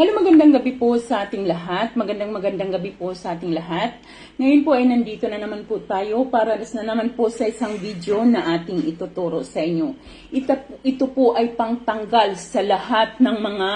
Hello, magandang gabi po sa ating lahat. Magandang magandang gabi po sa ating lahat. Ngayon po ay nandito na naman po tayo para na naman po sa isang video na ating ituturo sa inyo. Ito, ito po ay pangtanggal sa lahat ng mga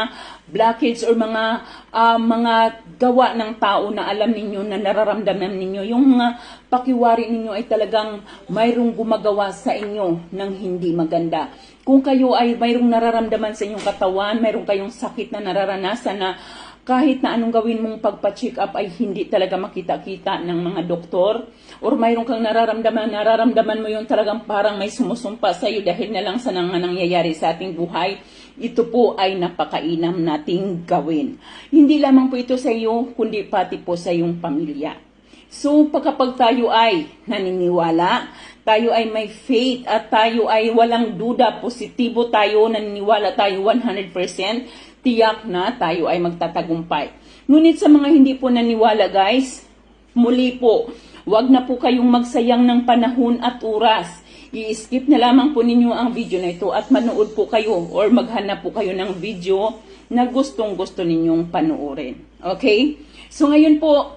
blockage or mga ah, mga gawa ng tao na alam ninyo na nararamdaman ninyo. Yung mga pakiwari ninyo ay talagang mayroong gumagawa sa inyo ng hindi maganda. Kung kayo ay mayroong nararamdaman sa inyong katawan, mayroong kayong sakit na nararanasan na kahit na anong gawin mong pagpa-check up ay hindi talaga makita-kita ng mga doktor or mayroong kang nararamdaman, nararamdaman mo yung talagang parang may sumusumpa sa iyo dahil na lang sa nang nangyayari sa ating buhay, ito po ay napakainam nating gawin. Hindi lamang po ito sa iyo, kundi pati po sa iyong pamilya. So, pagkapag tayo ay naniniwala, tayo ay may faith at tayo ay walang duda, positibo tayo, naniniwala tayo 100%, tiyak na tayo ay magtatagumpay. Ngunit sa mga hindi po naniwala guys, muli po, wag na po kayong magsayang ng panahon at oras. I-skip na lamang po ninyo ang video na ito at manood po kayo or maghanap po kayo ng video na gustong gusto ninyong panoorin. Okay? So ngayon po,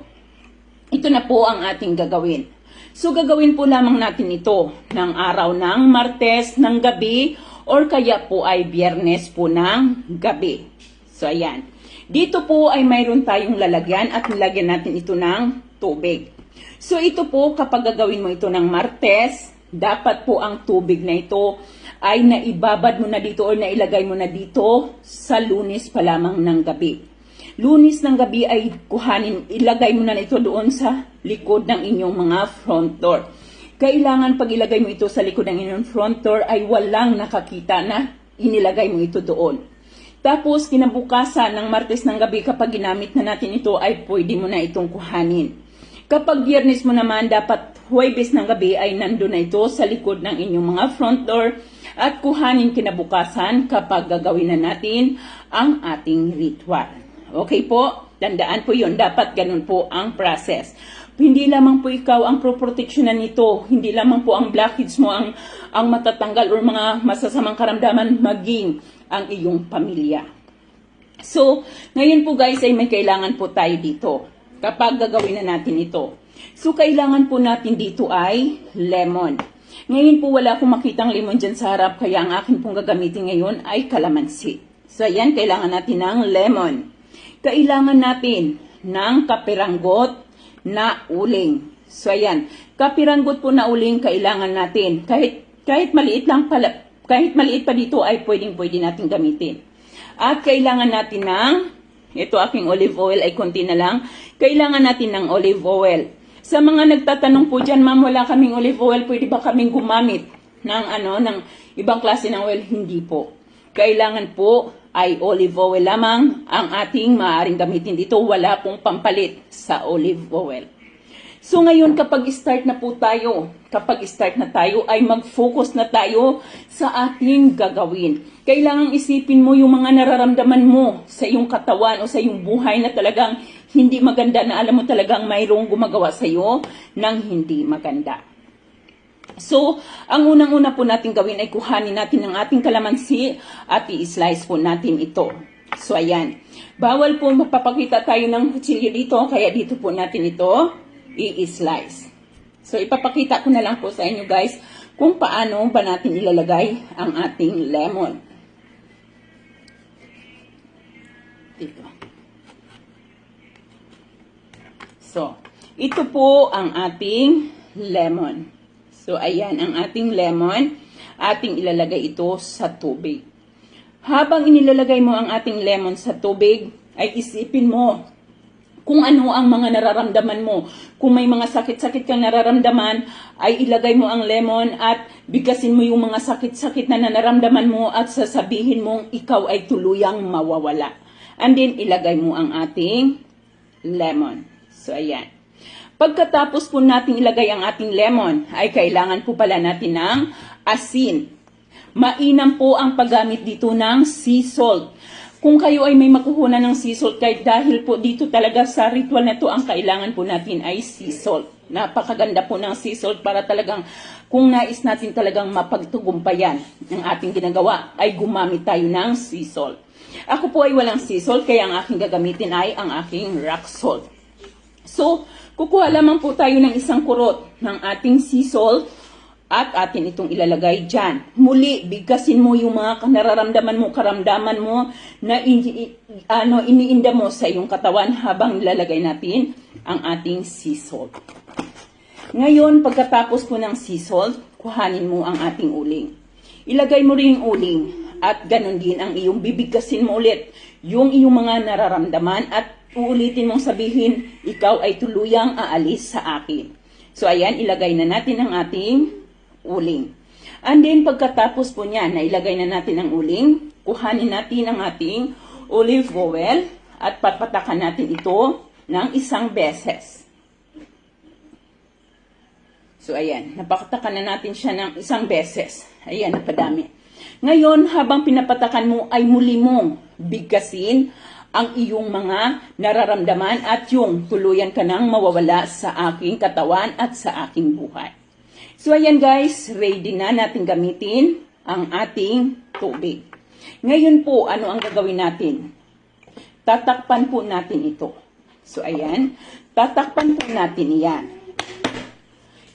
ito na po ang ating gagawin. So gagawin po lamang natin ito ng araw ng Martes ng gabi or kaya po ay Biyernes po ng gabi. So ayan. Dito po ay mayroon tayong lalagyan at nilagyan natin ito ng tubig. So ito po kapag gagawin mo ito ng Martes, dapat po ang tubig na ito ay naibabad mo na dito or nailagay mo na dito sa lunes pa lamang ng gabi. Lunis ng gabi ay kuhanin, ilagay mo na ito doon sa likod ng inyong mga front door. Kailangan pag ilagay mo ito sa likod ng inyong front door ay walang nakakita na inilagay mo ito doon. Tapos kinabukasan ng Martes ng gabi kapag ginamit na natin ito ay pwede mo na itong kuhanin. Kapag biyernes mo naman, dapat Huwebes ng gabi ay nandun na ito sa likod ng inyong mga front door at kuhanin kinabukasan kapag gagawin na natin ang ating ritual. Okay po? Tandaan po yun. Dapat ganun po ang process. Hindi lamang po ikaw ang proproteksyonan nito. Hindi lamang po ang blockage mo ang, ang matatanggal or mga masasamang karamdaman maging ang iyong pamilya. So, ngayon po guys ay may kailangan po tayo dito kapag gagawin na natin ito. So, kailangan po natin dito ay lemon. Ngayon po wala akong makitang lemon dyan sa harap kaya ang akin pong gagamitin ngayon ay kalamansi. So, ayan, kailangan natin ng lemon. Kailangan natin ng kapiranggot na uling. So, ayan, kapiranggot po na uling kailangan natin. Kahit, kahit maliit lang pala, kahit maliit pa dito ay pwedeng pwede natin gamitin. At kailangan natin ng, ito aking olive oil ay konti na lang, kailangan natin ng olive oil. Sa mga nagtatanong po dyan, ma'am, wala kaming olive oil, pwede ba kaming gumamit ng ano, ng ibang klase ng oil? Hindi po. Kailangan po ay olive oil lamang ang ating maaaring gamitin dito. Wala pong pampalit sa olive oil. So ngayon kapag start na po tayo, kapag start na tayo ay mag-focus na tayo sa ating gagawin. Kailangang isipin mo yung mga nararamdaman mo sa iyong katawan o sa iyong buhay na talagang hindi maganda na alam mo talagang mayroong gumagawa sa iyo ng hindi maganda. So, ang unang-una po natin gawin ay kuhanin natin ang ating kalamansi at i-slice po natin ito. So, ayan. Bawal po mapapakita tayo ng kutsilyo dito, kaya dito po natin ito i-slice. So, ipapakita ko na lang po sa inyo guys kung paano ba natin ilalagay ang ating lemon. Dito. So, ito po ang ating lemon. So, ayan ang ating lemon. Ating ilalagay ito sa tubig. Habang inilalagay mo ang ating lemon sa tubig, ay isipin mo kung ano ang mga nararamdaman mo. Kung may mga sakit-sakit kang nararamdaman, ay ilagay mo ang lemon at bigkasin mo yung mga sakit-sakit na nararamdaman mo at sasabihin mong ikaw ay tuluyang mawawala. And then, ilagay mo ang ating lemon. So, ayan. Pagkatapos po natin ilagay ang ating lemon, ay kailangan po pala natin ng asin. Mainam po ang paggamit dito ng sea salt. Kung kayo ay may makuhunan ng sea salt, kahit dahil po dito talaga sa ritual na to, ang kailangan po natin ay sea salt. Napakaganda po ng sea salt para talagang kung nais natin talagang mapagtugumpayan ng ating ginagawa, ay gumamit tayo ng sea salt. Ako po ay walang sea salt, kaya ang aking gagamitin ay ang aking rock salt. So, kukuha lamang po tayo ng isang kurot ng ating sea salt at atin itong ilalagay dyan. Muli, bigkasin mo yung mga nararamdaman mo, karamdaman mo na ini, ano, iniinda mo sa iyong katawan habang nilalagay natin ang ating sea salt. Ngayon, pagkatapos po ng sea salt, kuhanin mo ang ating uling. Ilagay mo rin yung uling at ganun din ang iyong bibigkasin mo ulit yung iyong mga nararamdaman at uulitin mong sabihin, ikaw ay tuluyang aalis sa akin. So ayan, ilagay na natin ang ating uling. And then pagkatapos po niya na ilagay na natin ang uling, kuhanin natin ang ating olive oil at papatakan natin ito ng isang beses. So, ayan, napakatakan na natin siya ng isang beses. Ayan, napadami. Ngayon, habang pinapatakan mo ay muli mong bigkasin ang iyong mga nararamdaman at yung tuluyan ka nang mawawala sa aking katawan at sa aking buhay. So, ayan guys, ready na natin gamitin ang ating tubig. Ngayon po, ano ang gagawin natin? Tatakpan po natin ito. So, ayan, tatakpan po natin yan.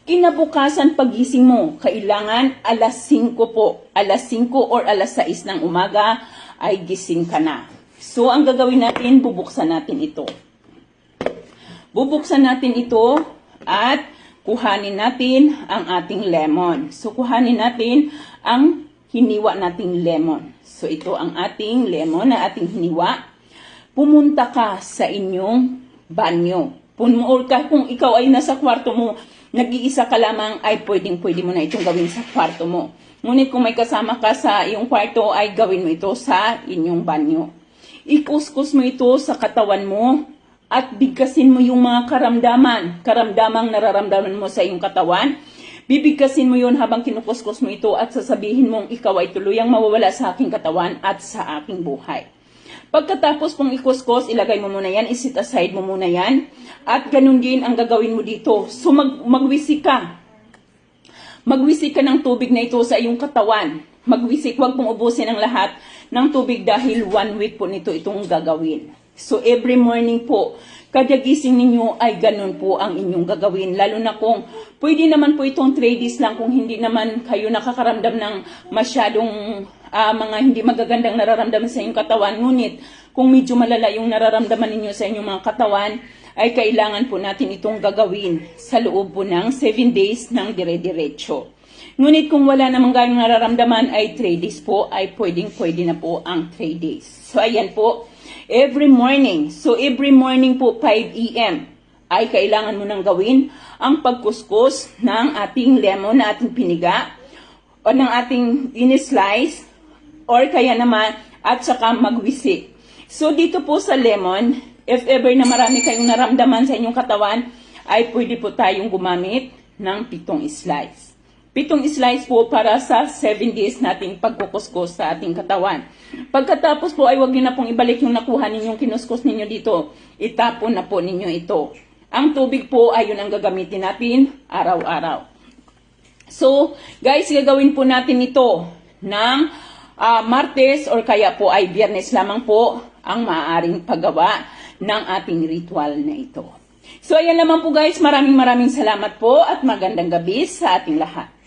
Kinabukasan pagising mo, kailangan alas 5 po. Alas 5 or alas 6 ng umaga ay gising ka na. So, ang gagawin natin, bubuksan natin ito. Bubuksan natin ito at kuhanin natin ang ating lemon. So, kuhanin natin ang hiniwa nating lemon. So, ito ang ating lemon na ating hiniwa. Pumunta ka sa inyong banyo. Pumor ka kung ikaw ay nasa kwarto mo, nag-iisa ka lamang ay pwedeng pwede mo na itong gawin sa kwarto mo. Ngunit kung may kasama ka sa iyong kwarto ay gawin mo ito sa inyong banyo. Ikuskus mo ito sa katawan mo at bigkasin mo yung mga karamdaman, karamdamang nararamdaman mo sa iyong katawan. Bibigkasin mo yun habang kinukuskus mo ito at sasabihin mong ikaw ay tuluyang mawawala sa aking katawan at sa aking buhay. Pagkatapos pong ikuskus, ilagay mo muna yan, isit aside mo muna yan. At ganun din ang gagawin mo dito. So mag magwisik ka. Magwisik ka ng tubig na ito sa iyong katawan. Magwisik, huwag pong ubusin ang lahat ng tubig dahil one week po nito itong gagawin. So every morning po, kada gising ninyo ay ganun po ang inyong gagawin. Lalo na kung pwede naman po itong 3 days lang kung hindi naman kayo nakakaramdam ng masyadong ah, mga hindi magagandang nararamdaman sa inyong katawan. Ngunit kung medyo malala yung nararamdaman ninyo sa inyong mga katawan, ay kailangan po natin itong gagawin sa loob po ng 7 days ng dire-diretso. Ngunit kung wala namang gayong nararamdaman ay 3 days po, ay pwedeng pwede na po ang 3 days. So ayan po, every morning, so every morning po 5 a.m. ay kailangan mo nang gawin ang pagkuskus ng ating lemon na ating piniga o ng ating in-slice or kaya naman at saka magwisik. So dito po sa lemon, if ever na marami kayong naramdaman sa inyong katawan, ay pwede po tayong gumamit ng pitong slice. Pitong slice po para sa 7 days nating pagkukuskus sa ating katawan. Pagkatapos po ay wag niyo na pong ibalik yung nakuha ninyong kinuskus ninyo dito. Itapon na po ninyo ito. Ang tubig po ay yun ang gagamitin natin araw-araw. So, guys, gagawin po natin ito ng ah, Martes or kaya po ay Biyernes lamang po ang maaaring paggawa ng ating ritual na ito. So, ayan naman po guys. Maraming maraming salamat po at magandang gabi sa ating lahat.